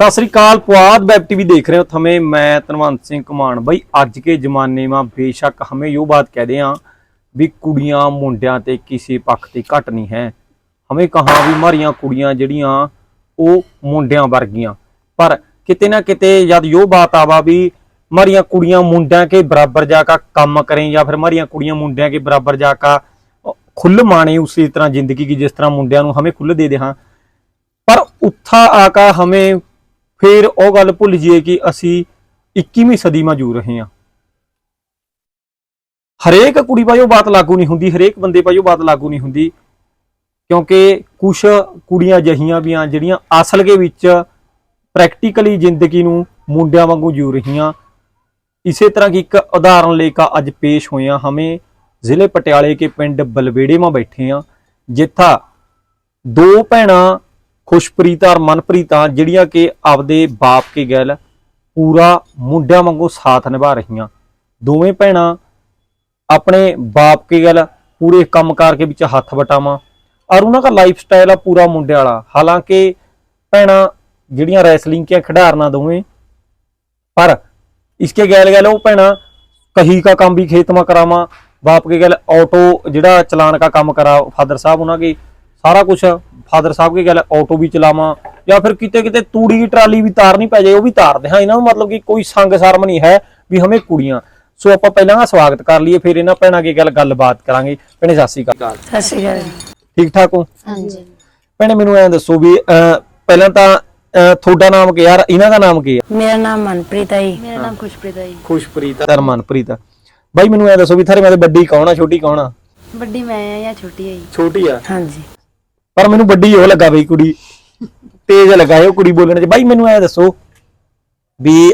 ਸਤਿ ਸ੍ਰੀ ਅਕਾਲ, ਪੁਆਧ ਵੈਬ ਟੀਵੀ ਦੇਖ ਰਹੇ ਹੋ ਥਮੇ। ਮੈਂ ਧਨਵੰਤ ਸਿੰਘ ਕਮਾਨ। ਬਈ, ਅੱਜ ਕੇ ਜ਼ਮਾਨੇ ਮਾ ਬੇਸ਼ੱਕ ਹਮੇ ਯੋ ਬਾਤ ਕਹਦੇ ਆ ਵੀ ਕੁੜੀਆਂ ਮੁੰਡਿਆਂ ਤੇ ਕਿਸੇ ਪੱਖ ਤੇ ਘਟ ਨਹੀਂ ਹੈ। ਹਮੇ ਕਹਾ ਵੀ ਮਾਰੀਆਂ ਕੁੜੀਆਂ ਜਿਹੜੀਆਂ ਉਹ ਮੁੰਡਿਆਂ ਵਰਗੀਆਂ। ਪਰ ਕਿਤੇ ਨਾ ਕਿਤੇ ਜਦ ਯੋ ਬਾਤ ਆਵਾ ਵੀ ਮਾਰੀਆਂ ਕੁੜੀਆਂ ਮੁੰਡਿਆਂ ਕੇ ਬਰਾਬਰ ਜਾ ਕਾ ਕੰਮ ਕਰੇ ਜਾਂ ਫਿਰ ਮਾਰੀਆਂ ਕੁੜੀਆਂ ਮੁੰਡਿਆਂ ਕੇ ਬਰਾਬਰ ਜਾ ਕਾ ਖੁੱਲ ਮਾਣੇ ਉਸੇ ਤਰ੍ਹਾਂ ਜ਼ਿੰਦਗੀ ਕੀ ਜਿਸ ਤਰ੍ਹਾਂ ਮੁੰਡਿਆਂ ਨੂੰ ਹਮੇ ਖੁੱਲ ਦੇ ਦੇ ਹਾਂ। ਪਰ ਉੱਥਾ ਆਕਾ ਹਮੇ ਫਿਰ ਉਹ ਗੱਲ ਭੁੱਲ ਜੀਏ ਕਿ ਅਸੀਂ 21ਵੀਂ ਸਦੀ ਮਾ ਜੂ ਰਹੇ ਹਾਂ। ਹਰੇਕ ਕੁੜੀ ਪਾਇਓ ਬਾਤ ਲਾਗੂ ਨਹੀਂ ਹੁੰਦੀ, ਹਰੇਕ ਬੰਦੇ ਭਾਈ ਉਹ ਬਾਤ ਲਾਗੂ ਨਹੀਂ ਹੁੰਦੀ, ਕਿਉਂਕਿ ਕੁਝ ਕੁੜੀਆਂ ਜਹੀਆਂ ਵੀ ਆ ਜਿਹੜੀਆਂ ਅਸਲ ਦੇ ਵਿੱਚ ਪ੍ਰੈਕਟੀਕਲੀ ਜ਼ਿੰਦਗੀ ਨੂੰ ਮੁੰਡਿਆਂ ਵਾਂਗੂ ਜੂ ਰਹੀਆਂ। ਇਸੇ ਤਰ੍ਹਾਂ ਕੀ ਇੱਕ ਉਦਾਹਰਨ ਲੈ ਕੇ ਅੱਜ ਪੇਸ਼ ਹੋਇਆ ਹਮੇ ਜ਼ਿਲ੍ਹੇ ਪਟਿਆਲੇ ਕੇ ਪਿੰਡ ਬਲਵੇੜੇ ਮਾ ਬੈਠੇ ਆ, ਜਿੱਥਾ ਦੋ ਭੈਣਾਂ ਖੁਸ਼ਪ੍ਰੀਤ ਔਰ ਮਨਪ੍ਰੀਤਾਂ ਜਿਹੜੀਆਂ ਕਿ ਆਪਦੇ ਬਾਪ ਕੇ ਗੈਲ ਪੂਰਾ ਮੁੰਡਿਆਂ ਵਾਂਗੂ ਸਾਥ ਨਿਭਾ ਰਹੀਆਂ। ਦੋਵੇਂ ਭੈਣਾਂ ਆਪਣੇ ਬਾਪ ਕੇ ਗੈਲ ਪੂਰੇ ਕੰਮਕਾਰ ਕੇ ਵਿੱਚ ਹੱਥ ਵਟਾਵਾਂ ਔਰ ਉਹਨਾਂ ਦਾ ਲਾਈਫ ਸਟਾਈਲ ਆ ਪੂਰਾ ਮੁੰਡਿਆਂ ਵਾਲਾ। ਹਾਲਾਂਕਿ ਭੈਣਾਂ ਜਿਹੜੀਆਂ ਰੈਸਲਿੰਗ ਕੇ ਖਿਡਾਰਨਾ ਦੋਵੇਂ, ਪਰ ਇਸ ਕੇ ਗੈਲ ਗੈਲ ਉਹ ਭੈਣਾਂ ਕਹੀ ਕਾ ਕੰਮ ਵੀ ਖੇਤਮਾ ਕਰਾਵਾ, ਬਾਪ ਕੇ ਗੈਲ ਆਟੋ ਜਿਹੜਾ ਚਲਾਨ ਕਾ ਕੰਮ ਕਰਾ, ਫਾਦਰ ਸਾਹਿਬ ਉਹਨਾਂ ਕੇ ਸਾਰਾ ਕੁਝ ਫਾਦਰ ਸਾਹਿਬ ਕੇ ਗੈਲ ਆਟੋ ਵੀ ਚਲਾਵਾਂ ਜਾਂ ਫਿਰ ਕਿਤੇ ਕਿਤੇ ਤੂੜੀ ਦੀ ਟਰਾਲੀ ਵੀ ਤਾਰਨੀ ਪੈ ਜਾਏ ਉਹ ਵੀ ਤਾਰਦੇ ਹਾਂ ਇਹਨਾਂ ਨੂੰ ਮਤਲਬ ਕਿ ਕੋਈ ਸੰਗ ਸ਼ਰਮ ਨਹੀਂ ਹੈ ਵੀ ਹਮੇ ਕੁੜੀਆਂ। ਸੋ ਆਪਾਂ ਪਹਿਲਾਂ ਦਾ ਸਵਾਗਤ ਕਰ ਲਈਏ ਫਿਰ ਇਹਨਾਂ ਭੈਣਾਂ ਕੇ ਗੱਲ ਗੱਲਬਾਤ ਕਰਾਂਗੇ। ਭੈਣੇ ਸਤਿ ਸ਼੍ਰੀ ਅਕਾਲ। ਸਤਿ ਸ਼੍ਰੀ ਅਕਾਲ। ਠੀਕ ਠਾਕ ਹੋ? ਹਾਂਜੀ। ਭੈਣੇ ਮੈਨੂੰ ਐਂ ਦੱਸੋ ਵੀ ਪਹਿਲਾਂ ਤਾਂ ਤੁਹਾਡਾ ਨਾਮ ਕੀ ਯਾਰ ਇਹਨਾਂ ਦਾ ਨਾਮ ਕੀ ਹੈ? ਮੇਰਾ ਨਾਮ ਮਨਪ੍ਰੀਤ ਹੈ ਜੀ। ਮੇਰਾ ਨਾਮ ਖੁਸ਼ਪ੍ਰੀਤ ਹੈ ਜੀ। ਖੁਸ਼ਪ੍ਰੀਤ। ਧਰਮਨਪ੍ਰੀਤ ਬਾਈ ਮੈਨੂੰ ਐਂ ਦੱਸੋ ਵੀ ਥਾਰੇ ਮੈਂ ਵੱਡੀ ਕੌਣ ਆ ਛੋਟੀ ਕੌਣ ਆ? ਵੱਡੀ ਮੈਂ ਆ ਜਾਂ ਛੋਟੀ ਹੈ ਜੀ। ਛੋਟੀ ਆ? ਹਾਂਜੀ। ਪਰ ਮੈਨੂੰ ਵੱਡੀ ਉਹ ਲੱਗਾ ਬਈ ਕੁੜੀ, ਤੇਜ਼ ਲੱਗਾ ਇਹ ਕੁੜੀ ਬੋਲਣ ਚ। ਬਾਈ ਮੈਨੂੰ ਐ ਦੱਸੋ ਵੀ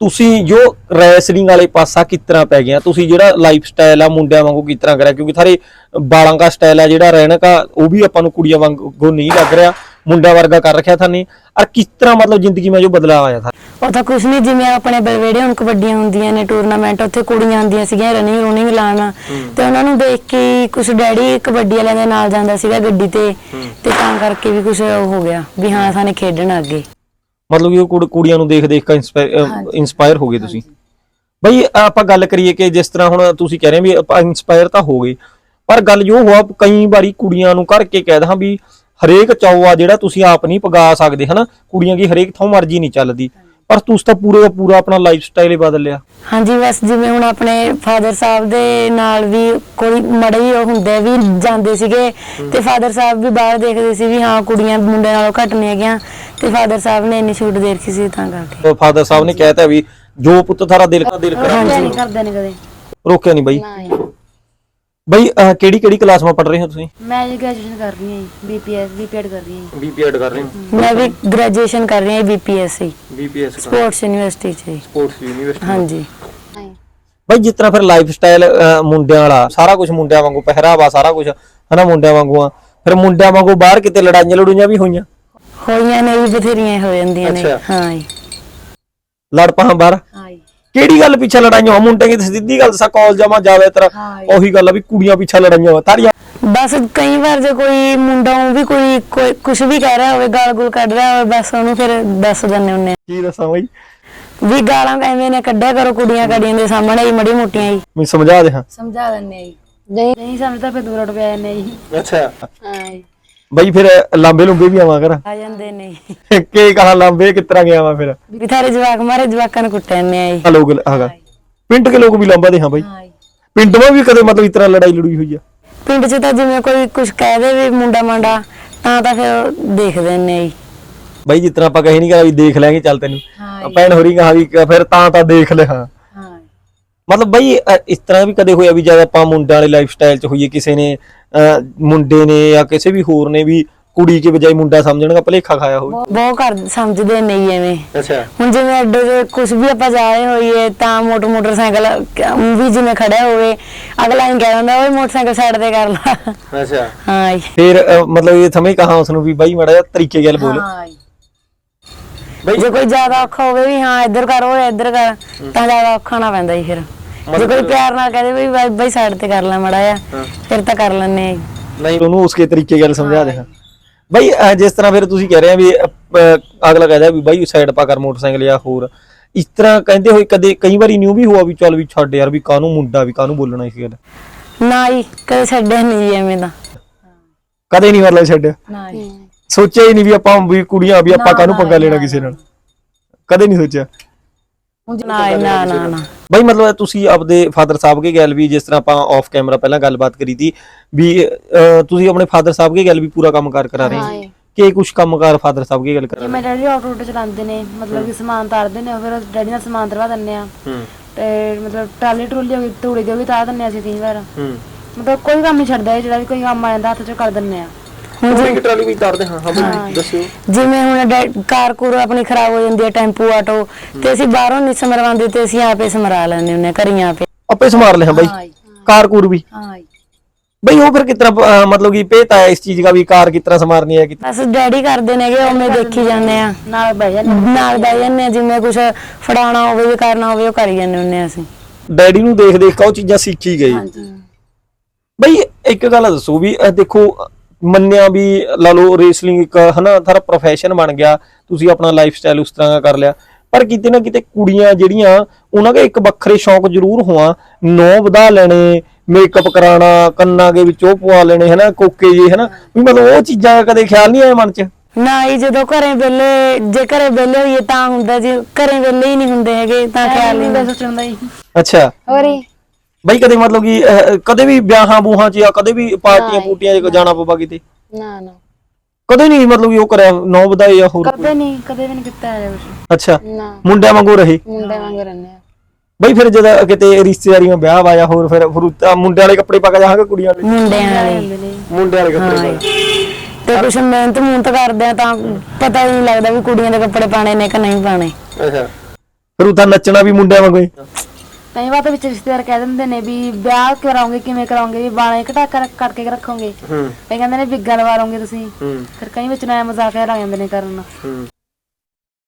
ਤੁਸੀਂ ਜੋ ਰੈਸਲਿੰਗ ਵਾਲੇ ਪਾਸਾ ਕਿਸ ਤਰ੍ਹਾਂ ਪੈ ਗਿਆ ਤੁਸੀਂ ਜਿਹੜਾ ਲਾਈਫ ਸਟਾਈਲ ਆ ਮੁੰਡਿਆਂ ਵਾਂਗੂ ਕਿਸ ਤਰ੍ਹਾਂ ਕਰਿਆ? ਕਿਉਂਕਿ ਸਾਰੇ ਬਾਲਾਂ ਦਾ ਸਟਾਈਲ ਆ, ਜਿਹੜਾ ਰਹਿਣ ਦਾ ਉਹ ਵੀ ਆਪਾਂ ਨੂੰ ਕੁੜੀਆਂ ਵਾਂਗੂ ਨਹੀਂ ਲੱਗ ਰਿਹਾ। ਮੁੰਡਾ ਵਰਗਾ ਕਰ ਰੱਖਿਆ ਥਾਨੇ। ਔਰ ਕਿਸ ਤਰ੍ਹਾਂ ਮਤਲਬ ਜ਼ਿੰਦਗੀ ਮੈਂ ਜੋ ਬਦਲਾਅ ਆਇਆ ਥਾ? ਤਾਂ ਕੁਛ ਨਹੀਂ ਜਿਵੇਂ ਆਪਣੇ ਬਲਵੇੜੇ ਹੁਣ ਕਬੱਡੀਆਂ ਹੁੰਦੀਆਂ ਨੇ ਟੂਰਨਾਮੈਂਟ ਉੱਥੇ ਕੁੜੀਆਂ ਆਉਂਦੀਆਂ ਸੀਗੀਆਂ ਰਨਿੰਗ ਰੂਨਿੰਗ ਲਾਉਣ ਤੇ ਉਹਨਾਂ ਨੂੰ ਦੇਖ ਕੇ ਕੁਛ ਡੈਡੀ ਕਬੱਡੀ ਵਾਲਿਆਂ ਦੇ ਨਾਲ ਜਾਂਦਾ ਸੀਗਾ ਗੱਡੀ ਤੇ। ਤੇ ਤਾਂ ਕਰਕੇ ਵੀ ਉਹ ਹੋ ਗਿਆ ਵੀ ਹਾਂ ਸਾਨੇ ਖੇਡਣ ਅੱਗੇ। ਮਤਲਬ ਕਿ ਉਹ ਕੁੜ- ਕੁੜੀਆਂ ਨੂੰ ਦੇਖ ਦੇਖ ਕੇ ਇਨਸਪਾਇਰ ਹੋ ਗਏ ਤੁਸੀਂ। ਬਈ ਆਪਾਂ ਗੱਲ ਕਰੀਏ ਕਿ ਜਿਸ ਤਰ੍ਹਾਂ ਹੁਣ ਤੁਸੀਂ ਕਹਿ ਰਹੇ ਹੋ ਵੀ ਆਪਾਂ ਇਨਸਪਾਇਰ ਤਾਂ ਹੋ ਗਏ ਪਰ ਗੱਲ ਜੋ ਹੋਆ ਕਈ ਵਾਰੀ ਕੁੜੀਆਂ ਨੂੰ ਕਰਕੇ ਕਹਿ ਦਹਾਂ ਵੀ ਹਰੇਕ ਚਾਉ ਆ ਜਿਹੜਾ ਤੁਸੀਂ ਆਪ ਨਹੀਂ ਪਗਾ ਸਕਦੇ ਹਨਾ? ਕੁੜੀਆਂ ਦੀ ਹਰੇਕ ਥਾਂ ਮਰਜ਼ੀ ਨਹੀਂ ਚੱਲਦੀ। ਪਰ ਤੁਸੀਂ ਤਾਂ ਪੂਰੇ ਦਾ ਪੂਰਾ ਆਪਣਾ ਲਾਈਫ ਸਟਾਈਲ ਹੀ ਬਦਲ ਲਿਆ। ਹਾਂਜੀ ਬਸ ਜਿਵੇਂ ਹੁਣ ਆਪਣੇ ਫਾਦਰ ਸਾਹਿਬ ਦੇ ਨਾਲ ਵੀ ਕੋਈ ਮੜੇ ਹੀ ਉਹ ਹੁੰਦੇ ਵੀ ਜਾਂਦੇ ਸੀਗੇ ਤੇ ਫਾਦਰ ਸਾਹਿਬ ਵੀ ਬਾਹਰ ਦੇਖਦੇ ਸੀ ਵੀ ਹਾਂ ਕੁੜੀਆਂ ਮੁੰਡਿਆਂ ਨਾਲੋਂ ਘੱਟ ਨਹੀਂ ਹੈਗੀਆਂ ਤੇ ਫਾਦਰ ਸਾਹਿਬ ਨੇ ਇੰਨੀ ਛੂਟ ਦੇ ਰੱਖੀ ਸੀ ਤਾਂ ਕਰਕੇ। ਫਾਦਰ ਸਾਹਿਬ ਨੇ ਕਹਿਤਾ ਵੀ ਜੋ ਪੁੱਤ ਥਾਰਾ ਦਿਲ ਕਾ ਦਿਲ ਕਰਾ ਰੋਕਿਆ ਨਹੀਂ ਕਰਦੇ ਨੇ ਕਦੇ। ਰੋਕਿਆ ਨਹੀਂ ਬਈ। ਬਈ ਕਿਹੜੀ ਕਿਹੜੀ ਕਲਾਸ ਵਿੱਚ ਪੜ ਰਹੇ ਹੋ ਤੁਸੀਂ? ਮੈਂ ਜੀ ਗ੍ਰੈਜੂਏਸ਼ਨ ਕਰ ਰਹੀ ਹਾਂ ਜੀ ਬੀਪੀਐਸ ਬੀਪੀਐਡ ਕਰ ਰਹੀ ਹਾਂ ਬੀਪੀਐਡ ਕਰ ਰਹੇ ਹੋ? ਮੈਂ ਵੀ ਗ੍ਰੈਜੂਏਸ਼ਨ ਕਰ ਰਹੀ ਹਾਂ ਬੀਪੀਐਸਸੀ ਬੀਪੀਐਸ ਸਪੋਰਟਸ ਯੂਨੀਵਰਸਿਟੀ ਚ ਜੀ। ਸਪੋਰਟਸ ਯੂਨੀਵਰਸਿਟੀ ਹਾਂਜੀ ਜੀ। ਬਈ ਜਿਸ ਤਰ੍ਹਾਂ ਫਿਰ ਲਾਈਫ ਸਟਾਈਲ ਮੁੰਡਿਆਂ ਵਾਲਾ ਸਾਰਾ ਕੁਝ ਮੁੰਡਿਆਂ ਵਾਂਗੂ ਪਹਿਰਾਵਾ ਸਾਰਾ ਕੁਝ ਹਨਾ ਮੁੰਡਿਆਂ ਵਾਂਗੂ ਆ। ਫਿਰ ਮੁੰਡਿਆਂ ਵਾਂਗੂ ਬਾਹਰ ਕਿਤੇ ਲੜਾਈਆਂ ਲੜੂਈਆਂ ਵੀ ਹੋਈਆਂ? ਹੋਈਆਂ ਨੇ ਵੀ ਬਥੇਰੀਆਂ ਹੋ ਜਾਂਦੀਆਂ ਨੇ। ਹਾਂ ਜੀ। ਲੜ ਪਾਹਾਂ ਬਾਹਰ। ਕਿਹੜੀ ਗੱਲ ਪਿੱਛੇ ਲੜਾਈਆਂ ਹੋ ਮੁੰਡਿਆਂ ਦੀ ਸਿੱਧੀ ਗੱਲ ਸਾ ਕਾਲਜਾਂ ਮਾ ਜਾਵੇ ਤਰ। ਹਾਂ। ਉਹੀ ਗੱਲ ਆ ਵੀ ਕੁੜੀਆਂ ਪਿੱਛੇ ਲੜਾਈਆਂ ਹੋ ਤਾਰੀਆਂ ਬਸ ਕਈ ਵਾਰ ਜੇ ਕੋਈ ਮੁੰਡਾ ਉਹ ਵੀ ਕੋਈ ਕੁਝ ਵੀ ਕਹਿ ਰਿਹਾ ਹੋਵੇ ਗਾਲ ਗੁਲ ਕੱਢ ਰਿਹਾ ਹੋਵੇ ਬਸ ਉਹਨੂੰ ਫਿਰ ਦੱਸ ਦਿੰਦੇ ਹੁੰਨੇ ਕੀ ਦੱਸਾਂ ਬਈ? ਵੀ ਗਾਲਾਂ ਐਵੇਂ ਨੇ ਕੱਢਿਆ ਕਰੋ ਕੁੜੀਆਂ ਕਾੜੀਆਂ ਦੇ ਸਾਹਮਣੇ ਹੀ ਮੜੀ ਮੋਟੀਆਂ ਹੀ। ਮੈਂ ਸਮਝਾ ਦੇ ਹਾਂ ਸਮਝਾ ਦਿੰਨੇ ਜੀ। ਨਹੀਂ ਨਹੀਂ ਸਮਝਦਾ ਫਿਰ ਦੂਰ ਹਟ ਪਿਆ ਜਾਂਦੇ ਜੀ। ਅੱਛਾ। ਹਾਂ ਬਈ ਫਿਰ ਲਾਂਬੇ ਲੁੰਬੇ ਵੀ ਆਵਾਂ ਕਰ ਆ ਜਾਂਦੇ ਨੇ। ਕੀ ਕਹਾ ਲਾਂਬੇ ਕਿਸ ਤਰ੍ਹਾਂ ਗਿਆ ਵਾ ਫਿਰ? ਵੀ ਥਾਰੇ ਜਵਾਕ ਮਾਰੇ ਜਵਾਕਾਂ ਨੂੰ ਕੁੱਟਿਆ ਨੇ ਆਈ ਆ ਲੋਕ ਹੈਗਾ ਪਿੰਡ ਕੇ ਲੋਕ ਵੀ ਲਾਂਬਾ ਦੇ ਹਾਂ ਬਈ। ਪਿੰਡ ਮਾ ਵੀ ਕਦੇ ਮਤਲਬ ਇਸ ਤਰ੍ਹਾਂ ਲੜਾਈ ਲੜੂਈ ਹੋਈ ਆ? ਪਿੰਡ 'ਚ ਤਾਂ ਜਿਵੇਂ ਕੋਈ ਕੁਝ ਕਹਿ ਦੇ ਵੀ ਮੁੰਡਾ ਮਾਂਡਾ ਤਾਂ ਤਾਂ ਫਿਰ ਦੇਖਦੇ ਨੇ ਆਈ ਬਾਈ ਤਰ੍ਹਾਂ ਆਪਾਂ ਕਹੇ ਨਹੀਂ ਕਰਾ ਵੀ ਦੇਖ ਲਾਂਗੇ ਚੱਲ ਤੈਨੂੰ। ਭੈਣ ਹੋਰੀ ਕਹਾ ਵੀ ਫਿਰ ਤਾਂ ਤਾਂ ਦੇਖ ਲੈ ਹਾਂ ਹਾਂ। ਮਤਲਬ ਬਈ ਇਸ ਤਰ੍ਹਾਂ ਵੀ ਕਦੇ ਹੋਇਆ ਵੀ ਜਦ ਆਪਾਂ ਮੁੰਡਿਆਂ ਵਾਲੇ ਲਾਈਫ ਸਟਾਈਲ 'ਚ ਹੋਈਏ ਕਿਸੇ ਨੇ ਮੁੰਡੇ ਨੇ ਜਾਂ ਕਿਸੇ ਵੀ ਹੋਰ ਨੇ ਵੀ ਕੁੜੀ ਕੇ ਬਜਾਏ ਮੁੰਡਾ ਸਮਝਣ ਦਾ ਭਲੇਖਾ ਖਾਇਆ ਹੋਵੇ? ਬਹੁਤ- ਘਰ ਸਮਝਦੇ ਨਹੀਂ ਐਵੇਂ। ਅੱਛਾ। ਹੁਣ ਜਿਵੇਂ ਅੱਡੇ ਤੇ ਕੁਝ ਵੀ ਆਪਾਂ ਜਾ ਰਹੇ ਹੋਈਏ ਤਾਂ ਮੋਟਰ ਮੋਟਰਸਾਈਕਲ ਵੀ ਜਿਵੇਂ ਖੜਿਆ ਹੋਵੇ ਅਗਲਾ ਹੀ ਕਹਿ ਦਿੰਦਾ ਓਏ ਮੋਟਰਸਾਈਕਲ ਸਾਈਡ ਤੇ ਕਰ ਲਾ। ਅੱਛਾ। ਹਾਂ ਜੀ। ਫਿਰ ਮਤਲਬ ਇਹ ਸਮਝ ਕਹਾ ਉਸ ਨੂੰ ਵੀ ਬਾਈ ਮਾੜਾ ਜਿਹਾ ਤਰੀਕੇ ਗੱਲ ਬੋਲ। ਹਾਂ ਜੀ। ਜੇ ਕੋਈ ਜ਼ਿਆਦਾ ਔਖਾ ਹੋਵੇ ਵੀ ਹਾਂ ਇੱਧਰ ਕਰ ਓਏ ਇੱਧਰ ਕਰ ਤਾਂ ਜ਼ਿਆਦਾ ਔਖਾ ਨਾ ਪੈਂਦਾ ਜੀ ਫਿਰ। ਜੇ ਕੋਈ ਪਿਆਰ ਨਾਲ ਕਹਦੇ ਵੀ ਬਾਈ- ਬਾਈ ਸਾਈਡ ਤੇ ਕਰ ਲੈ ਮੜਾ ਆ ਫਿਰ ਤਾਂ ਕਰ ਲੈਣੇ ਨਹੀਂ ਉਹਨੂੰ ਉਸਕੇ ਤਰੀਕੇ ਗੱਲ ਸਮਝਾ ਦੇ ਹਾਂ। ਬਈ ਅ, ਜਿਸ ਤਰ੍ਹਾਂ ਫਿਰ ਤੁਸੀਂ ਕਹਿ ਰਹੇ ਆ ਵੀ ਅਹ, ਅਗਲਾ ਕਹਿੰਦਾ ਵੀ ਬਾਈ ਸਾਈਡ ਪਾ ਕਰ ਮੋਟਰਸਾਈਕਲ ਜਾਂ ਹੋਰ। ਇਸ ਤਰ੍ਹਾਂ ਕਹਿੰਦੇ ਹੋਏ ਕਦੇ ਕਈ ਵਾਰੀ ਨਿਊ ਵੀ ਹੋਆ ਵੀ ਚੱਲ ਵੀ ਛੱਡ ਯਾਰ ਵੀ ਕਾਹਨੂੰ ਮੁੰਡਾ ਵੀ ਕਾਹਨੂੰ ਬੋਲਣਾ ਇਸ ਗੱਲ। ਨਾ ਹੀ ਕਦੇ ਛੱਡਿਆ ਨਹੀਂ ਜੀ ਐਵੇਂ ਦਾ ਕਦੇ ਨਹੀਂ ਮਤਲਬ ਛੱਡਿਆ ਨਾ ਜੀ। ਸੋਚਿਆ ਹੀ ਨਹੀਂ ਵੀ ਆਪਾਂ ਵੀ ਕੁੜੀਆਂ ਵੀ ਆਪਾਂ ਕਾਹਨੂੰ ਪੰਗਾ ਲੈਣਾ ਕਿਸੇ ਨਾਲ। ਕਦੇ ਨਹੀਂ ਸੋਚਿਆ। ਨਾ ਜੀ, ਨਾ ਨਾ ਨਾ। ਬਾਈ ਮਤਲਬ ਤੁਸੀਂ ਆਪਦੇ ਫਾਦਰ ਸਾਹਿਬ ਕੇ ਗੱਲ ਵੀ ਜਿਸ ਤਰ੍ਹਾਂ ਆਪਾਂ ਆਫ ਕੈਮਰਾ ਪਹਿਲਾਂ ਗੱਲਬਾਤ ਕਰੀ ਸੀ ਵੀ ਤੁਸੀਂ ਆਪਣੇ ਫਾਦਰ ਸਾਹਿਬ ਕੇ ਗੱਲ ਵੀ ਪੂਰਾ ਕੰਮਕਾਰ ਕਰਾ ਰਹੇ ਹੋ। ਕਿ ਕੁਝ ਕੰਮਕਾਰ ਫਾਦਰ ਸਾਹਿਬ ਕੇ ਗੱਲ ਕਰਾ ਇਹ ਮੇਰੇ ਡੈਡੀ ਆਟੋ ਆਟੋ ਚਲਾਉਂਦੇ ਨੇ ਮਤਲਬ ਕਿ ਸਮਾਨ ਤਾਰਦੇ ਨੇ ਫਿਰ ਡੈਡੀ ਨਾਲ ਸਮਾਨ ਤਰਵਾ ਦਿੰਨੇ ਆ ਤੇ ਮਤਲਬ ਟਰਾਲੀ ਟਰੂਲੀ ਹੋ ਗਈ ਤੂੜੀ ਦੀ ਵੀ ਤਾਰ ਦਿੰਨੇ ਆ ਅਸੀਂ ਕਈ ਵਾਰ। ਮਤਲਬ ਕੋਈ ਕੰਮ ਨਹੀਂ ਛੱਡਦਾ ਜਿਹੜਾ ਵੀ ਕੋਈ ਕੰਮ ਆ ਜਾਂਦਾ ਹੱਥ 'ਚ ਕਰ ਦਿੰਨੇ ਆ ਹੁਣ ਤੁਸੀਂ ਕਿ ਟਰਾਲੀ ਵੀ ਤਾਰਦੇ ਹਾਂ ਹਾਂ ਬਾਈ ਦੱਸਿਓ ਜਿਵੇਂ ਹੁਣ ਡੈ- ਕਾਰ ਕੂਰ ਆਪਣੀ ਖਰਾਬ ਹੋ ਜਾਂਦੀ ਹੈ ਟੈਂਪੂ ਆਟੋ ਤੇ ਅਸੀਂ ਬਾਹਰੋਂ ਨਹੀਂ ਸਮਰਵਾਉਂਦੇ ਤੇ ਅਸੀਂ ਆਪੇ ਸਮਰਾ ਲੈਂਦੇ ਹੁੰਦੇ ਹਾਂ ਘਰੀਆਂ ਆਪੇ ਆਪੇ ਸੰਭਾਲ ਲਿਆ ਬਾਈ ਕਾਰ ਕੂਰ भी ਹਾਂ ਜੀ भाई वो फिर कितना अ, मतलब कि पेता है इस चीज का भी कार कितना संभालनी है कितना ਬਸ ਡੈਡੀ ਕਰਦੇ ਨੇਗੇ ਉਵੇਂ ਦੇਖੀ ਜਾਂਦੇ ਆ ਨਾਲ ਬਹਿ ਜਾਂਦੇ ਨਾਲ ਬਹਿ ਜਾਂਦੇ ਆ ਜਿਵੇਂ ਕੁਝ ਫੜਾਉਣਾ ਹੋਵੇ ਜਾਂ ਕਰਨਾ ਹੋਵੇ ਉਹ ਕਰੀ ਜਾਂਦੇ ਹੁੰਦੇ ਆ ਅਸੀਂ ਡੈਡੀ ਨੂੰ ਦੇਖ ਦੇਖ ਕੇ ਉਹ ਚੀਜ਼ਾਂ ਸਿੱਖੀ ਗਈ ਬਈ ਇੱਕ ਗੱਲ ਦੱਸੋ ਵੀ ਅ, ਦੇਖੋ ਮੰਨਿਆ ਵੀ ਲਾ ਲਓ ਰੇਸਲਿੰਗ ਇੱਕ ਹਨਾ ਥਾਰਾ ਪ੍ਰੋਫੈਸ਼ਨ ਬਣ ਗਿਆ ਤੁਸੀਂ ਆਪਣਾ ਲਾਈਫ ਸਟਾਈਲ ਉਸ ਤਰ੍ਹਾਂ ਦਾ ਕਰ ਲਿਆ। ਪਰ ਕਿਤੇ ਨਾ ਕਿਤੇ ਕੁੜੀਆਂ ਜਿਹੜੀਆਂ ਉਹਨਾਂ ਦੇ ਇੱਕ ਵੱਖਰੇ ਸ਼ੌਂਕ ਜ਼ਰੂਰ ਹੋਆ ਨੌ ਵਧਾ ਲੈਣੇ ਮੇਕਅਪ ਕਰਾਉਣਾ ਕੰਨਾਂ ਦੇ ਵਿੱਚ ਉਹ ਪਵਾ ਲੈਣੇ ਹਨਾ ਕੋਕੇ ਜੀ ਹਨਾ। ਵੀ ਮਤਲਬ ਉਹ ਚੀਜ਼ਾਂ ਦਾ ਕਦੇ ਖਿਆਲ ਨਹੀਂ ਆਇਆ ਮਨ 'ਚ? ਨਾ ਹੀ ਜਦੋਂ ਘਰੇ ਵਿਹਲੇ ਜੇ ਘਰੇ ਵਿਹਲੇ ਹੋਈਏ ਤਾਂ ਹੁੰਦਾ ਜੀ ਘਰੇ ਵਿਹਲੇ ਹੀ ਨਹੀਂ ਹੁੰਦੇ ਹੈਗੇ ਤਾਂ ਖਿਆਲ ਨਹੀਂ ਨਹੀਂ। ਸੋਚਣ ਦਾ ਜੀ। ਅੱਛਾ। ਹੋਰ ਹੀ ਬਈ ਕਦੇ ਮਤਲਬ ਕਿ ਅਹ, ਕਦੇ ਵੀ ਵਿਆਹਾਂ ਬੂਹਾਂ 'ਚ ਜਾਂ ਕਦੇ ਵੀ ਪਾਰਟੀਆਂ ਪੂਟੀਆਂ 'ਚ ਜਾਣਾ ਪਵਾ ਕਿਤੇ? ਨਾ ਨਾ। ਕਦੇ ਨਹੀਂ ਮਤਲਬ ਕਿ ਉਹ ਕਰਿਆ ਨੌ ਵਧਾਏ ਜਾਂ ਹੋਰ ਕਦੇ ਨਹੀਂ ਕਦੇ ਵੀ ਨਹੀਂ ਕੀਤਾ ਹੈ ਕੁਝ ਅੱਛਾ ਨਾ। ਮੁੰਡਿਆਂ ਵਾਂਗੂ ਰਹੇ? ਮੁੰਡੇ ਵਾਂਗ ਰਹਿੰਦੇ ਆ। ਬਈ ਫਿਰ ਜਦੋਂ ਕਿਤੇ ਰਿਸ਼ਤੇਦਾਰੀਆਂ ਵਿਆਹ ਵਾਇਆ ਹੋਰ ਫਿਰ ਫਿਰ ਉੱਤਾ ਮੁੰਡਿਆਂ ਵਾਲੇ ਕੱਪੜੇ ਪਾ ਕੇ ਜਾਵਾਂਗੇ ਕੁੜੀਆਂ ਵਾਲੇ? ਮੁੰਡਿਆਂ ਵਾਲੇ। ਮੁੰਡਿਆਂ ਵਾਲੇ ਕੱਪੜੇ ਪਾ ਕੇ। ਤੇ ਕੁਛ ਮਿਹਨਤ ਮੁਹਨਤ ਕਰਦੇ ਆ ਤਾਂ ਪਤਾ ਹੀ ਨਹੀਂ ਲੱਗਦਾ ਵੀ ਕੁੜੀਆਂ ਦੇ ਕੱਪੜੇ ਪਾਣੇ ਨੇ ਕਿ ਨਹੀਂ ਪਾਣੇ। ਅੱਛਾ। ਫਿਰ ਉੱਤਾ ਨੱਚਣਾ ਵੀ ਮੁੰਡਿਆਂ ਵਾਂਗੂ ਹੀ। ਕਈ ਵਾਰ ਤਾਂ ਵਿੱਚ ਰਿਸ਼ਤੇਦਾਰ ਕਹਿ ਦਿੰਦੇ ਨੇ ਵੀ ਵਿਆਹ ਕਰਾਉਂਗੇ ਕਿਵੇਂ ਕਰਾਉਂਗੇ ਵੀ ਬਾਣੇ ਘਟਾ ਕਰ ਕਰਕੇ ਰੱਖੋਗੇ। ਹੂੰ। ਕਈ ਕਹਿੰਦੇ ਨੇ ਵਿਗਾ ਲਵਾਰੋਗੇ ਤੁਸੀਂ। ਹੂੰ। ਫਿਰ ਕਈ ਵਿੱਚ ਨਾ ਮਜ਼ਾਕ ਆ ਜਾਂਦੇ ਨੇ ਕਰਨ।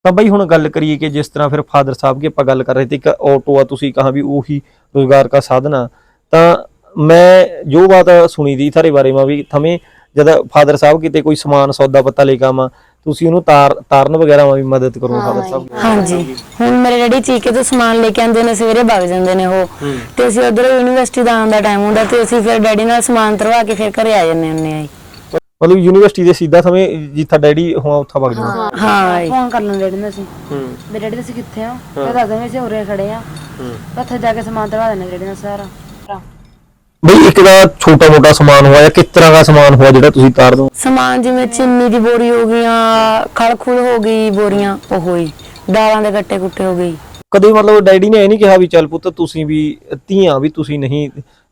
ਤਾਂ ਬਈ ਹੁਣ ਗੱਲ ਕਰੀਏ ਕਿ ਜਿਸ ਤਰ੍ਹਾਂ ਫਿਰ ਫਾਦਰ ਸਾਹਿਬ ਕੀ ਆਪਾਂ ਗੱਲ ਕਰ ਰਹੇ ਤੇ ਇੱਕ ਆਟੋ ਆ ਤੁਸੀਂ ਕਹਾ ਵੀ ਉਹੀ ਰੋਜ਼ਗਾਰ ਦਾ ਸਾਧਨ ਆ। ਤਾਂ ਮੈਂ ਜੋ ਬਾਤ ਸੁਣੀ ਦੀ ਥਾਰੇ ਬਾਰੇ ਮਾ ਵੀ ਥਮੇ ਜਦ ਫਾਦਰ ਸਾਹਿਬ ਕਿਤੇ ਕੋਈ ਸਮਾਨ ਸੌਦਾ ਪੱਤਾ ਲੈ ਕੇ ਆਵਾਂ ਤੁਸੀਂ ਉਹਨੂੰ ਤਾਰ ਤਾਰਨ ਵਗੈਰਾ ਵੀ ਮਦਦ ਕਰੋ ਫਾਦਰ ਸਾਹਿਬ। ਹਾਂਜੀ। ਹੁਣ ਮੇਰੇ ਡੈਡੀ ਚੀਕੇ ਤੋਂ ਸਮਾਨ ਲੈ ਕੇ ਆਉਂਦੇ ਨੇ ਸਵੇਰੇ ਵਗ ਜਾਂਦੇ ਨੇ ਉਹ। ਤੇ ਅਸੀਂ ਉਧਰ ਯੂਨੀਵਰਸਿਟੀ ਦਾ ਆਉਣ ਦਾ ਟਾਈਮ ਹੁੰਦਾ ਤੇ ਅਸੀਂ ਫਿਰ ਡੈਡੀ ਨਾਲ ਸਮਾਨ ਤਰਵਾ ਕੇ ਫਿਰ ਘਰੇ ਆ ਜਾਂਦੇ ਹੁੰਦੇ ਆ। ਮਤਲਬ ਯੂਨੀਵਰਸਿਟੀ ਦੇ ਸਿੱਧਾ ਸਮੇਂ ਜਿੱਥਾ ਡੈਡੀ ਹੋਆ ਉੱਥਾ ਵਗ ਜਾਣਾ ਹਾਂ। ਫੋਨ ਕਰ ਲੈਂਦੇ ਡੈਡੀ ਨੂੰ ਅਸੀਂ। ਹੂੰ। ਵੀ ਡੈਡੀ ਤੁਸੀਂ ਕਿੱਥੇ ਹੋ? ਫਿਰ ਦੱਸ ਦਿੰਦੇ ਅਸੀਂ ਉਰੇ ਖੜੇ ਆ। ਹੂੰ। ਉੱਥੇ ਜਾ ਕੇ ਸਮਾਨ ਦਵਾ ਦਿੰਦੇ ਡੈਡੀ ਨਾਲ ਸਾਰਾ। ਬਈ ਇੱਕ ਦਾ ਛੋਟਾ ਮੋਟਾ ਸਮਾਨ ਹੋਇਆ ਜਾਂ ਕਿਸ ਤਰ੍ਹਾਂ ਦਾ ਸਮਾਨ ਹੋਇਆ ਜਿਹੜਾ ਤੁਸੀਂ ਤਾਰ ਦੋ ਸਮਾਨ ਜਿਵੇਂ ਚੀਨੀ ਦੀ ਬੋਰੀ ਹੋ ਗਈਆਂ ਖਲ ਖੁਲ ਹੋ ਗਈ ਬੋਰੀਆਂ ਉਹ ਹੀ। ਦਾਲਾਂ ਦੇ ਗੱਟੇ ਕੁੱਟੇ ਹੋ ਗਈ ਕਦੇ ਮਤਲਬ ਡੈਡੀ ਨੇ ਇਹ ਨਹੀਂ ਕਿਹਾ ਵੀ ਚੱਲ ਪੁੱਤ ਤੁਸੀਂ ਵੀ ਧੀਆਂ ਵੀ ਤੁਸੀਂ ਨਹੀਂ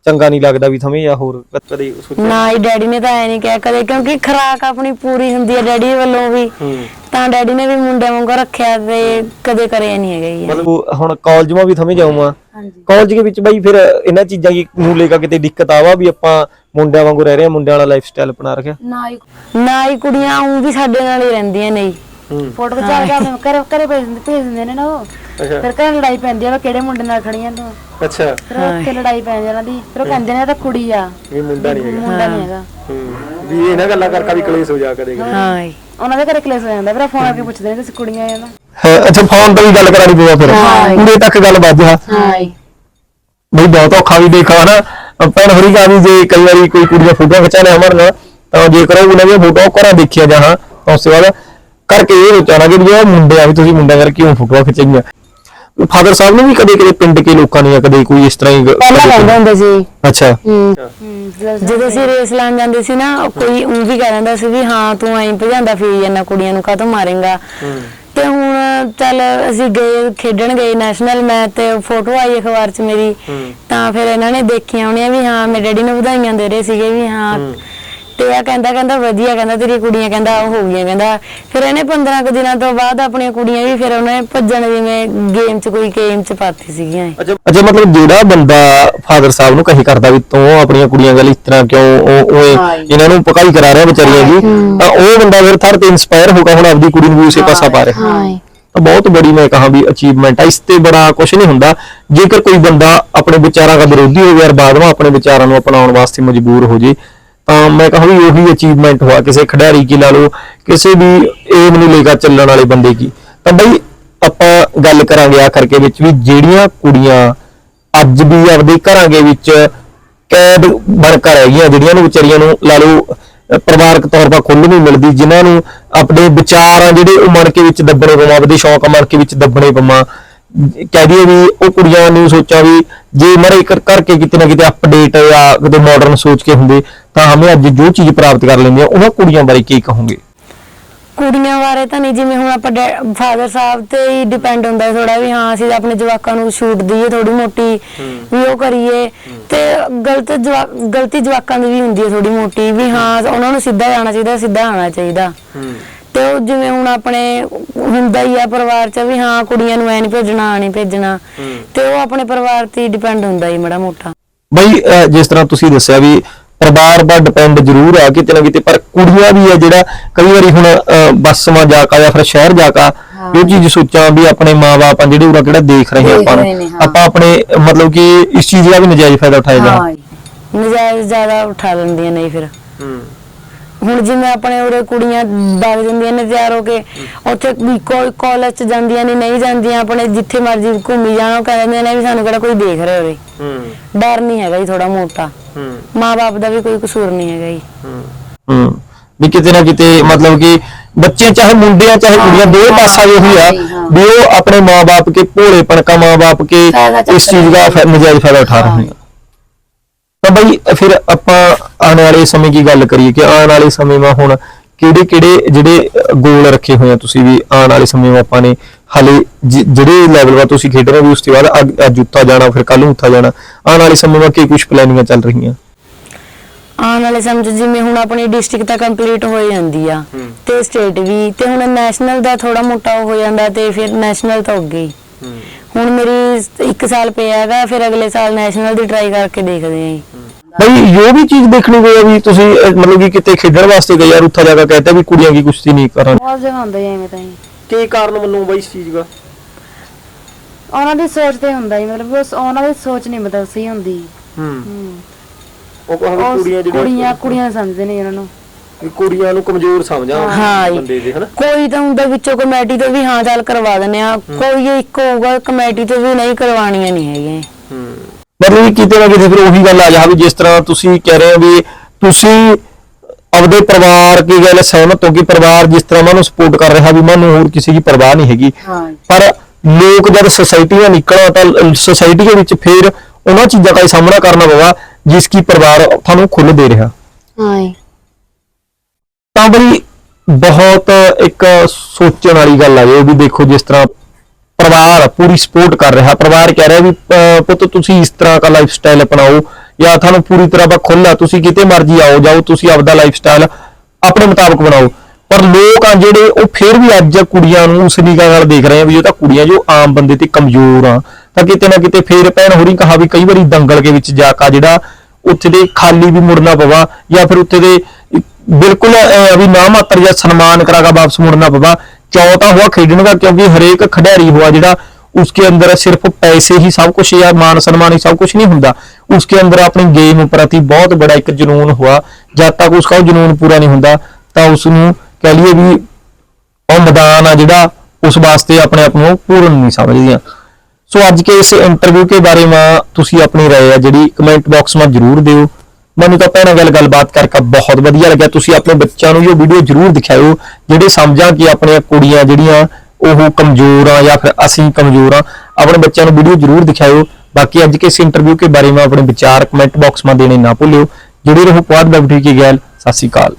ਚੰਗਾ ਨਹੀਂ ਲੱਗਦਾ ਵੀ ਥਮੇ ਜਾਂ ਹੋਰ ਕਦੇ ਸੋਚਿਆ? ਨਾ ਹੀ ਡੈਡੀ ਨੇ ਤਾਂ ਐ ਨਹੀਂ ਕਿਹਾ ਕਦੇ ਕਿਉਂਕਿ ਖਰਾਕ ਆਪਣੀ ਪੂਰੀ ਹੁੰਦੀ ਹੈ ਡੈਡੀ ਵੱਲੋਂ ਵੀ। ਹੂੰ। ਤਾਂ ਡੈਡੀ ਨੇ ਵੀ ਮੁੰਡਿਆਂ ਵਾਂਗੂ ਰੱਖਿਆ ਤੇ ਕਦੇ ਕਰਿਆ ਨਹੀਂ ਹੈਗਾ ਜੀ। ਮਤਲਬ ਹੁਣ ਕਾਲਜ ਮਾ ਵੀ ਥਮੇ ਜਾਊਂਗਾ। ਹਾਂਜੀ। ਕਾਲਜ ਦੇ ਵਿੱਚ ਬਈ ਫਿਰ ਇਹਨਾਂ ਚੀਜ਼ਾਂ ਦੀ ਨੂੰ ਲੈ ਕੇ ਕਿਤੇ ਦਿੱਕਤ ਆਵਾ ਵੀ ਆਪਾਂ ਮੁੰਡਿਆਂ ਵਾਂਗੂ ਰਹਿ ਰਹੇ ਹਾਂ ਮੁੰਡਿਆਂ ਵਾਲਾ ਲਾਈਫ ਸਟਾਈਲ ਅਪਣਾ ਰੱਖਿਆ? ਨਾ ਹੀ ਨਾ ਹੀ ਕੁੜੀਆਂ ਉਹ ਵੀ ਸਾਡੇ ਨਾਲ ਹੀ ਰਹਿੰਦੀਆਂ ਨੇ ਜੀ। ਹੂੰ ਫੋਟੋ ਖਿਚਾ ਕੇ ਆਪਣੇ ਘਰੇ ਘਰੇ ਭੇਜ ਦਿੰਦੇ ਭੇਜ ਦਿੰਦੇ ਨੇ ਨਾ ਉਹ। ਅੱਛਾ। ਫਿਰ ਘਰੇ ਲੜਾਈ ਪੈਂਦੀ ਆ ਵੀ ਕਿਹੜੇ ਮੁੰਡੇ ਨਾਲ ਖੜੀਆਂ ਤੂੰ? ਅੱਛਾ। ਫਿਰ ਉੱਥੇ ਲੜਾਈ ਪੈ ਜਾਂਦੀ ਉਹਨਾਂ ਦੀ। ਫਿਰ ਉਹ ਕਹਿੰਦੇ ਨੇ ਇਹ ਤਾਂ ਕੁੜੀ ਆ। ਵੀ ਮੁੰਡਾ ਨਹੀਂ ਹੈਗਾ। ਮੁੰਡਾ ਨਹੀਂ ਹੈਗਾ। ਹੂੰ। ਵੀ ਇਹਨਾਂ ਗੱਲਾਂ ਕਰਕੇ ਵੀ ਕਲੇਸ਼ ਹੋ ਜਾ ਕਦੇ ਹਾਂ। ਜੀ। ਉਹਨਾਂ ਦੇ ਘਰੇ ਕਲੇਸ਼ ਹੋ ਜਾਂਦਾ। ਫਿਰ ਫੋਨ ਕਰਕੇ ਪੁੱਛਦੇ ਨੇ ਤੁਸੀਂ ਕੁੜੀਆਂ ਆ ਨਾ? ਅੱਛਾ ਫੋਨ ਤੇ ਵੀ ਗੱਲ ਕਰਾਣੀ ਪਊਗਾ ਫਿਰ। ਪੂਰੇ ਤੱਕ ਗੱਲ ਵੱਜ ਜਾ। ਹਾਂ। ਬਈ ਬਹੁਤ ਔਖਾ ਵੀ ਦੇਖਾ ਨਾ। ਭੈਣ ਹੋਰੀ ਕਾ ਵੀ ਜੇ ਕਈ ਵਾਰੀ ਕੋਈ ਕੁੜੀਆਂ ਫੋਟੋ ਖਿਚਾਣੇ ਅਮਰ ਨਾਲ ਤਾਂ ਜੇਕਰ ਉਹ ਉਹਨਾਂ ਦੀਆਂ ਫੋਟੋ ਕਰਾਂ ਦੇਖਿਆ ਜਾਹਾਂ ਤਾਂ ਉਸ ਬਾਅਦ ਕਰਕੇ ਇਹ ਸੋਚਣਾ ਕਿ ਵੀ ਇਹ ਮੁੰਡੇ ਆ ਵੀ ਤੁਸੀਂ ਮੁੰਡਾ ਕਰਕੇ ਕਿਉਂ ਫੋਟੋ ਖਿਚਾਈਆਂ ਫਾਦਰ ਸਾਹਿਬ ਨੇ ਵੀ ਕਦੇ ਕਦੇ ਪਿੰਡ ਕੇ ਲੋਕਾਂ ਨੇ ਜਾਂ ਕਦੇ ਕੋਈ ਇਸ ਤਰ੍ਹਾਂ ਹੀ ਗ- ਪਹਿਲਾਂ ਕਹਿੰਦੇ ਹੁੰਦੇ ਸੀ। ਅੱਛਾ। ਹੂੰ। ਹੂੰ ਜਦੋਂ- ਅਸੀਂ ਰੇਸ ਲਾਣ ਜਾਂਦੇ ਸੀ ਨਾ ਉਹ ਕੋਈ ਉਹ ਵੀ ਕਹਿ ਦਿੰਦਾ ਸੀ ਵੀ ਹਾਂ ਤੂੰ ਐਂ ਭਜਾਂਦਾ ਫਿਰੀ ਜਾਂਦਾ ਕੁੜੀਆਂ ਨੂੰ ਕਾਹਤੋਂ ਮਾਰੇਂਗਾ? ਤੇ ਹੁਣ ਚੱਲ ਅਸੀਂ ਗਏ ਖੇਡਣ ਗਏ ਨੈਸ਼ਨਲ ਮੈਚ ਤੇ ਫੋਟੋ ਆਈ ਅਖਬਾਰ 'ਚ ਮੇਰੀ। ਤਾਂ ਫਿਰ ਇਹਨਾਂ ਨੇ ਦੇਖੀਆਂ ਹੋਣੀਆਂ ਵੀ ਹਾਂ ਮੇਰੇ ਡੈਡੀ ਨੂੰ ਵਧਾਈਆਂ ਦੇ ਰਹੇ ਸੀਗੇ ਵੀ ਹਾਂ। ਤੇ ਆ ਕਹਿੰਦਾ ਕਹਿੰਦਾ ਵਧੀਆ ਕਹਿੰਦਾ ਤੇਰੀ ਕੁੜੀਆਂ ਕਹਿੰਦਾ ਉਹ ਹੋ ਗਈਆਂ ਕਹਿੰਦਾ ਫਿਰ ਇਹਨੇ 15 ਕੁ ਦਿਨਾਂ ਤੋਂ ਬਾਅਦ ਆਪਣੀਆਂ ਕੁੜੀਆਂ ਵੀ ਫਿਰ ਉਹਨੇ ਭੱਜਣ ਜਿਵੇਂ ਗੇਮ 'ਚ ਕੋਈ ਗੇਮ 'ਚ ਪਾਤੀ ਸੀਗੀਆਂ ਇਹ। ਅੱਛਾ ਅੱਛਾ ਮਤਲਬ ਜਿਹੜਾ ਬੰਦਾ ਫਾਦਰ ਸਾਹਿਬ ਨੂੰ ਕਹੀ ਕਰਦਾ ਵੀ ਤੂੰ ਆਪਣੀਆਂ ਕੁੜੀਆਂ ਗੱਲ ਇਸ ਤਰ੍ਹਾਂ ਕਿਉਂ ਉਹ ਉਹ ਇਹਨਾਂ ਨੂੰ ਪਕਾਈ ਕਰਾ ਰਿਹਾ ਵਿਚਾਰੀਆਂ ਜੀ ਤਾਂ ਉਹ ਬੰਦਾ ਫਿਰ ਥਰ ਤੇ ਇਨਸਪਾਇਰ ਹੋ ਕੇ ਹੁਣ ਆਪਦੀ ਕੁੜੀ ਨੂੰ ਵੀ ਉਸੇ ਪਾਸਾ ਪਾ ਰਿਹਾ। ਤਾਂ ਬਹੁਤ ਬੜੀ ਮੈਂ ਕਹਾਂ ਵੀ ਅਚੀਵਮੈਂਟ ਹੈ ਇਸ ਤੇ ਬੜਾ ਕੁਝ ਨਹੀਂ ਹੁੰਦਾ। ਜੇਕਰ ਕੋਈ ਬੰਦਾ ਆਪਣੇ ਵਿਚਾਰਾਂ ਦਾ ਵਿਰੋਧੀ ਹੋ ਗਿਆ ਔਰ ਬਾਅਦ ਵਿੱਚ ਆਪਣੇ ਵਿਚਾਰਾਂ ਨੂੰ ਅਪਣਾਉਣ ਵਾਸਤੇ ਮਜਬੂਰ ਹੋ ਜੇ ਮੈਂ ਕਹਾਂ ਵੀ ਉਹੀ ਅਚੀਵਮੈਂਟ ਹੋਆ, ਕਿਸੇ ਖਿਡਾਰੀ ਕੀ ਲਾ ਲਓ ਕਿਸੇ ਵੀ ਏਮ ਨੂੰ ਲੈ ਕੇ ਚੱਲਣ ਵਾਲੇ ਬੰਦੇ ਕੀ। ਤਾਂ ਬਈ ਆਪਾਂ ਗੱਲ ਕਰਾਂਗੇ ਆਖਰ ਕੇ ਵਿੱਚ ਵੀ ਜਿਹੜੀਆਂ ਕੁੜੀਆਂ ਅੱਜ ਵੀ ਆਪਦੇ ਘਰਾਂ ਦੇ ਵਿੱਚ ਕੈਦ ਬਣ ਕੇ ਰਹਿ ਗਈਆਂ ਜਿਹੜੀਆਂ ਨੂੰ ਵਿਚਾਰੀਆਂ ਨੂੰ ਲਾ ਲਓ, ਪਰਿਵਾਰਕ ਤੌਰ 'ਤੇ ਖੁੱਲ੍ਹ ਨਹੀਂ ਮਿਲਦੀ, ਜਿਨ੍ਹਾਂ ਨੂੰ ਆਪਣੇ ਵਿਚਾਰ ਆ ਜਿਹੜੇ ਉਹ ਮਨ ਕੇ ਵਿੱਚ ਦੱਬਣੇ ਪਵਾਂ, ਆਪਦੇ ਸ਼ੌਕ ਮਨ ਕੇ ਵਿੱਚ ਦੱਬਣੇ ਪਵਾਂ। ਕਹਿ ਦਈਏ ਵੀ ਉਹ ਕੁੜੀਆਂ ਨੂੰ ਸੋਚਾਂ ਵੀ ਜੇ ਮਰੇ ਕਰ ਕਰਕੇ ਕਿਤੇ ਨਾ ਕਿਤੇ ਅਪਡੇਟ ਜਾਂ ਕਿਤੇ ਮਾਡਰਨ ਸੋਚ ਕੇ ਹੁੰਦੇ ਤਾਂ ਹਮੇ ਅੱਜ ਜੋ ਚੀਜ਼ ਪ੍ਰਾਪਤ ਕਰ ਲੈਂਦੀਆਂ ਉਹਨਾਂ ਕੁੜੀਆਂ ਬਾਰੇ ਕੀ ਕਹੋਗੇ? ਕੁੜੀਆਂ ਬਾਰੇ ਤਾਂ ਨਹੀਂ ਜਿਵੇਂ ਹੁਣ ਆਪਾਂ ਫਾਦਰ ਸਾਹਿਬ ਤੇ ਹੀ ਡਿਪੈਂਡ ਹੁੰਦਾ ਥੋੜਾ ਵੀ ਹਾਂ ਅਸੀਂ ਆਪਣੇ ਜਵਾਕਾਂ ਨੂੰ ਛੂਟ ਦਈਏ ਥੋੜੀ ਮੋਟੀ ਵੀ ਉਹ ਕਰੀਏ। ਤੇ ਗਲਤ ਗਲਤੀ ਜਵਾਕਾਂ ਦੀ ਵੀ ਹੁੰਦੀ ਹੈ ਥੋੜੀ ਮੋਟੀ ਵੀ ਹਾਂ ਉਹਨਾਂ ਨੂੰ ਸਿੱਧਾ ਜਾਣਾ ਚਾਹੀਦਾ ਸਿੱਧਾ ਆਉਣਾ ਚਾਹੀਦਾ। ਤੇ ਉਹ ਜਿਵੇਂ ਹੁਣ ਆਪਣੇ ਹੁੰਦਾ ਹੀ ਆ ਪਰਿਵਾਰ ਚ ਵੀ ਹਾਂ ਕੁੜੀਆਂ ਨੂੰ ਐ ਨਹੀਂ ਭੇਜਣਾ ਆ ਨਹੀਂ ਭੇਜਣਾ। ਤੇ ਉਹ ਆਪਣੇ ਪਰਿਵਾਰ ਤੇ ਡਿਪੈਂਡ ਹੁੰਦਾ ਹੀ ਮੜਾ ਮੋਟਾ। ਬਈ ਅਹ ਜਿਸ ਤਰ੍ਹਾਂ ਤੁਸੀਂ ਦੱਸਿਆ ਵੀ ਪਰਿਵਾਰ ਦਾ ਡਿਪੈਂਡ ਜ਼ਰੂਰ ਆ ਕਿਤੇ ਨਾ ਕਿਤੇ ਪਰ ਕੁੜੀਆਂ ਵੀ ਆ ਜਿਹੜਾ ਕਈ ਵਾਰੀ ਹੁਣ ਅਹ ਬੱਸ ਜਾ ਕੇ ਜਾਂ ਫਿਰ ਸ਼ਹਿਰ ਜਾ ਕੇ ਇਹ ਚੀਜ਼ ਸੋਚਾਂ ਵੀ ਆਪਣੇ ਮਾਪੇ ਆ ਜਿਹੜੇ ਉਰਾ ਕਿਹੜਾ ਦੇਖ ਰਹੇ ਆ ਦੇਖ ਆਪਾਂ ਰਹੇ ਨੇ, ਨੂੰ ਹਾਂ। ਆਪਾਂ ਆਪਣੇ ਮਤਲਬ ਕਿ ਇਸ ਚੀਜ਼ ਦਾ ਵੀ ਨਜਾਇਜ਼ ਫਾਇਦਾ ਉਠਾਇਆ ਜਾ। ਹਾਂ। ਨਜਾਇਜ਼ ਜ਼ਿਆਦਾ ਉਠਾ ਲੈਂਦੀਆਂ ਨਹੀਂ ਫਿਰ। ਹੁਣ ਜਿਵੇਂ ਆਪਣੇ ਉਰੇ ਕੁੜੀਆਂ ਵਗ ਜਾਂਦੀਆਂ ਨੇ ਤਿਆਰ ਹੋ ਕੇ ਉੱਥੇ ਵੀ ਕੋਈ ਕਾਲਜ ਚ ਜਾਂਦੀਆਂ ਨੇ ਨਹੀਂ ਜਾਂਦੀਆਂ ਆਪਣੇ ਜਿੱਥੇ ਮਰਜ਼ੀ ਘੁੰਮੀ ਜਾਣਾ ਉਹ ਕਹਿੰਦੇ ਨੇ ਵੀ ਸਾਨੂੰ ਕਿਹੜਾ ਕੋਈ ਦੇਖ ਰਿਹਾ ਉਰੇ। ਡਰ ਨਹੀਂ ਹੈਗਾ ਜੀ ਥੋੜਾ ਮੋਟਾ। ਮਾਂ-ਬਾਪ ਦਾ ਵੀ ਕੋਈ ਕਸੂਰ ਨਹੀਂ ਹੈਗਾ ਜੀ। ਹੂੰ। ਵੀ ਕਿਤੇ ਨਾ ਕਿਤੇ ਮਤਲਬ ਕਿ ਬੱਚੇ ਚਾਹੇ ਮੁੰਡੇ ਆ ਚਾਹੇ ਕੁੜੀਆਂ ਦੋਵੇਂ ਪਾਸਾ ਇਹੀ ਆ ਵੀ ਉਹ ਆਪਣੇ ਮਾਪੇ ਕੇ ਭੋਲੇਪਣ ਕਾ ਮਾਪੇ ਕੇ ਇਸ ਚੀਜ਼ ਦਾ ਨਜਾਇਜ਼ ਫਾਇਦਾ ਉਠਾ ਰਹੇ ਆ ਤਾਂ ਬਈ ਫਿਰ ਆਪਾਂ ਆਉਣ ਵਾਲੇ ਸਮੇਂ ਦੀ ਗੱਲ ਕਰੀਏ ਕਿ ਆਉਣ ਵਾਲੇ ਸਮੇਂ ਮਾ ਹੁਣ ਕਿਹੜੇ ਕਿਹੜੇ ਜਿਹੜੇ ਗੋਲ ਰੱਖੇ ਹੋਏ ਆ ਤੁਸੀਂ ਵੀ ਆਉਣ ਵਾਲੇ ਸਮੇਂ ਮਾ ਆਪਾਂ ਨੇ? ਹਾਲੇ ਜਿਹੜੇ ਲੈਵਲ ਵਾ ਤੁਸੀਂ ਖੇਡ ਰਹੇ ਹੋ ਉਸ ਤੋਂ ਬਾਅਦ ਅੱਗ- ਅੱਜ ਉੱਥਾ ਜਾਣਾ ਫਿਰ ਕੱਲ ਨੂੰ ਉੱਥਾ ਜਾਣਾ। ਆਉਣ ਵਾਲੇ ਸਮੇਂ ਮਾ ਕੀ ਕੁਝ ਪਲੈਨਿੰਗਾਂ ਚੱਲ ਰਹੀਆਂ? ਆਉਣ ਵਾਲੇ ਸਮੇਂ 'ਚ ਜਿਵੇਂ ਹੁਣ ਆਪਣੀ ਡਿਸਟ੍ਰਿਕਟ ਤਾਂ ਕੰਪਲੀਟ ਹੋ ਜਾਂਦੀ ਆ ਤੇ ਸਟੇਟ ਵੀ ਤੇ ਹੁਣ ਨੈਸ਼ਨਲ ਦਾ ਥੋੜਾ ਮੋਟਾ ਹੋ ਜਾਂਦਾ ਤੇ ਫਿਰ ਨੈਸ਼ਨਲ ਤਾਂ ਅੱਗੇ ਹੀ। ਹੁਣ ਮੇਰੀ 1 ਸਾਲ ਪਿਆ ਹੈਗਾ ਫਿਰ ਅਗਲੇ ਸਾਲ ਨੈਸ਼ਨਲ ਦੀ ਟਰਾਈ ਕਰਕੇ ਦੇਖਦੇ ਆਂ ਜੀ। ਬਈ ਜੋ ਵੀ ਚੀਜ਼ ਦੇਖਣ ਗਏ ਵੀ ਤੁਸੀਂ ਅਹ, ਮਤਲਬ ਕਿ ਕਿਤੇ ਖੇਡਣ ਵਾਸਤੇ ਗਏ ਯਾਰ ਉੱਥਾ ਜਾ ਕੇ ਕਹਤਾ ਵੀ ਕੁੜੀਆਂ ਕੀ ਕੁਸ਼ਤੀ ਨਹੀਂ ਕਰਨ। ਬਹੁਤ ਜਗ੍ਹਾ ਹੁੰਦਾ ਜੀ ਐਵੇਂ ਤਾਂ ਜੀ। ਕੀ ਕਾਰਨ ਮੰਨੂ ਬਈ ਇਸ ਚੀਜ਼ ਦਾ? ਉਹਨਾਂ ਦੀ ਸੋਚ ਤੇ ਹੁੰਦਾ ਜੀ ਮਤਲਬ ਉਸ- ਉਹਨਾਂ ਦੀ ਸੋਚ ਨਹੀਂ ਮਤਲਬ ਸਹੀ ਹੁੰਦੀ। ਹੂੰ। ਹੂੰ। ਉਹ ਕਹਿੰਦੇ ਉਹ ਕੁੜੀਆਂ ਜਿਹੜੀਆਂ ਕੁੜੀਆਂ ਕੁੜੀਆਂ ਸਮਝਦੇ ਨੇ ਉਹਨਾਂ ਨੂੰ। ਵੀ ਕੁੜੀਆਂ ਨੂੰ ਕਮਜ਼ੋਰ ਸਮਝਾਂ ਹਾਂ ਜੀ। ਬੰਦੇ ਦੇ ਹਨਾ? ਕੋਈ ਤਾਂ ਹੁੰਦਾ ਵਿੱਚੋਂ ਕਮੇਟੀ ਤੋਂ ਵੀ ਹਾਂ ਚੱਲ ਕਰਵਾ ਦਿੰਦੇ ਆ ਕੋਈ ਇੱਕ ਹੋਊਗਾ ਕਮੇਟੀ ਤੋਂ ਵੀ ਨਹੀਂ ਕਰਵਾਉਣੀਆਂ ਨਹੀਂ ਹੈਗੀਆਂ। ਮਤਲਬ ਕਿ ਕਿਤੇ ਨਾ ਕਿਤੇ ਫਿਰ ਉਹੀ ਗੱਲ ਆ ਜਾ ਵੀ ਜਿਸ ਤਰ੍ਹਾਂ ਤੁਸੀਂ ਕਹਿ ਰਹੇ ਹੋ ਵੀ ਤੁਸੀਂ ਆਪਦੇ ਪਰਿਵਾਰ ਕੀ ਗੱਲ ਸਹਿਮਤ ਹੋ ਕਿ ਪਰਿਵਾਰ ਜਿਸ ਤਰ੍ਹਾਂ ਮੈਨੂੰ ਸਪੋਰਟ ਕਰ ਰਿਹਾ ਵੀ ਮੈਨੂੰ ਹੋਰ ਕਿਸੇ ਦੀ ਪਰਵਾਹ ਨਹੀਂ ਹੈਗੀ। ਪਰ ਲੋਕ ਜਦ ਸੋਸਾਇਟੀਆਂ ਨਿਕਲਾਂ ਤਾਂ ਸੋਸਾਇਟੀ ਦੇ ਵਿੱਚ ਫਿਰ ਉਹਨਾਂ ਚੀਜ਼ਾਂ ਦਾ ਹੀ ਸਾਹਮਣਾ ਕਰਨਾ ਪਵਾ ਜਿਸ ਕੀ ਪਰਿਵਾਰ ਤੁਹਾਨੂੰ ਖੁੱਲ੍ਹ ਦੇ ਰਿਹਾ। ਹਾਂ। ਤਾਂ ਬਈ ਬਹੁਤ ਇੱਕ ਸੋਚਣ ਵਾਲੀ ਗੱਲ ਆ ਇਹ ਵੀ ਦੇਖੋ ਜਿਸ ਤਰ੍ਹਾਂ ਪਰਿਵਾਰ ਪੂਰੀ ਸਪੋਰਟ ਕਰ ਰਿਹਾ। ਪਰਿਵਾਰ ਕਹਿ ਰਿਹਾ ਵੀ ਪੁੱਤ ਤੁਸੀਂ ਇਸ ਤਰ੍ਹਾਂ ਦਾ ਲਾਈਫ ਸਟਾਈਲ ਅਪਣਾਓ ਜਾਂ ਤੁਹਾਨੂੰ ਪੂਰੀ ਤਰ੍ਹਾਂ ਬਾ ਖੁੱਲਾ ਤੁਸੀਂ ਕਿਤੇ ਮਰਜ਼ੀ ਆਓ ਜਾਓ ਤੁਸੀਂ ਆਪਦਾ ਲਾਈਫ ਸਟਾਈਲ ਆਪਣੇ ਮੁਤਾਬਕ ਬਣਾਓ। ਪਰ ਲੋਕ ਆ ਜਿਹੜੇ ਉਹ ਫਿਰ ਵੀ ਅੱਜ ਕੁੜੀਆਂ ਨੂੰ ਉਸ ਨਿਗਾਹ ਨਾਲ ਦੇਖ ਰਹੇ ਆ ਵੀ ਉਹ ਤਾਂ ਕੁੜੀਆਂ ਜੋ ਆਮ ਬੰਦੇ ਤੇ ਕਮਜ਼ੋਰ ਆ। ਤਾਂ ਕਿਤੇ ਨਾ ਕਿਤੇ ਫੇਰ ਭੈਣ ਹੋਰੀ ਕਹਾ ਵੀ ਕਈ ਵਾਰੀ ਦੰਗਲ ਕੇ ਵਿੱਚ ਜਾ ਕੇ ਜਿਹੜਾ ਉੱਥੇ ਦੇ ਖਾਲੀ ਵੀ ਮੁੜਨਾ ਪਵਾ ਜਾਂ ਫਿਰ ਉੱਥੇ ਦੇ ਬਿਲਕੁਲ ਅਹ, ਵੀ ਨਾ ਮਾਤਰ ਜਾਂ ਸਨਮਾਨ ਕਰਾਗਾ ਵਾਪਸ ਮੁੜਨਾ ਪਵਾ। ਚਾਅ ਤਾਂ ਹੁਆ ਖੇਡਣ ਦਾ ਕਿਉਂਕਿ ਹਰੇਕ ਖਿਡਾਰੀ हुआ ਜਿਹੜਾ उसके अंदर सिर्फ पैसे ही सब कुछ या मान सम्मान ही सब कुछ नहीं ਹੁੰਦਾ उसके अंदर अपनी गेम प्रति बहुत बड़ा एक जुनून हुआ जब तक उसका ਉਹ जुनून पूरा नहीं ਹੁੰਦਾ ਤਾਂ ਉਸ ਨੂੰ ਕਹਿ ਲਈਏ ਵੀ ਉਹ ਮੈਦਾਨ ਆ ਜਿਹੜਾ ਉਸ ਵਾਸਤੇ ਆਪਣੇ ਆਪ ਨੂੰ ਪੂਰਨ ਨਹੀਂ ਸਮਝਦੀਆਂ ਸੋ ਅੱਜ ਕੇ ਇਸ ਇੰਟਰਵਿਊ ਕੇ ਬਾਰੇ ਮਾ ਤੁਸੀਂ ਆਪਣੀ رائے ਆ ਜਿਹੜੀ ਕਮੈਂਟ ਬਾਕਸ ਮਾ ਜਰੂਰ ਦਿਓ ਮੈਨੂੰ ਤਾਂ ਭੈਣਾਂ ਗੱਲ ਗੱਲਬਾਤ ਕਰਕੇ ਬਹੁਤ ਵਧੀਆ ਲੱਗਿਆ। ਤੁਸੀਂ ਆਪਣੇ ਬੱਚਿਆਂ ਨੂੰ ਇਹ ਵੀਡੀਓ ਜਰੂਰ ਦਿਖਾਇਓ, ਜਿਹੜੇ ਸਮਝਾਂ ਕਿ ਆਪਣੀਆਂ ਕੁੜੀਆਂ ਜਿਹੜੀਆਂ ਉਹ ਕਮਜ਼ੋਰ ਆ ਜਾਂ ਫਿਰ ਅਸੀਂ ਕਮਜ਼ੋਰ ਆ, ਆਪਣੇ ਬੱਚਿਆਂ ਨੂੰ ਵੀਡੀਓ ਜਰੂਰ ਦਿਖਾਇਓ। ਬਾਕੀ ਅੱਜ ਕੇ ਇਸ ਇੰਟਰਵਿਊ ਕੇ ਬਾਰੇ ਮੈਂ ਆਪਣੇ ਵਿਚਾਰ ਕਮੈਂਟ ਬਾਕਸ ਮਾ ਦੇਣੇ ਨਾ ਭੁੱਲਿਓ। ਜੁੜੇ ਰਹੋ ਪੁਆਧ ਬੈਠੀ ਕੀ ਗੱਲ, ਸਤਿ ਸ਼੍ਰੀ ਅਕਾਲ।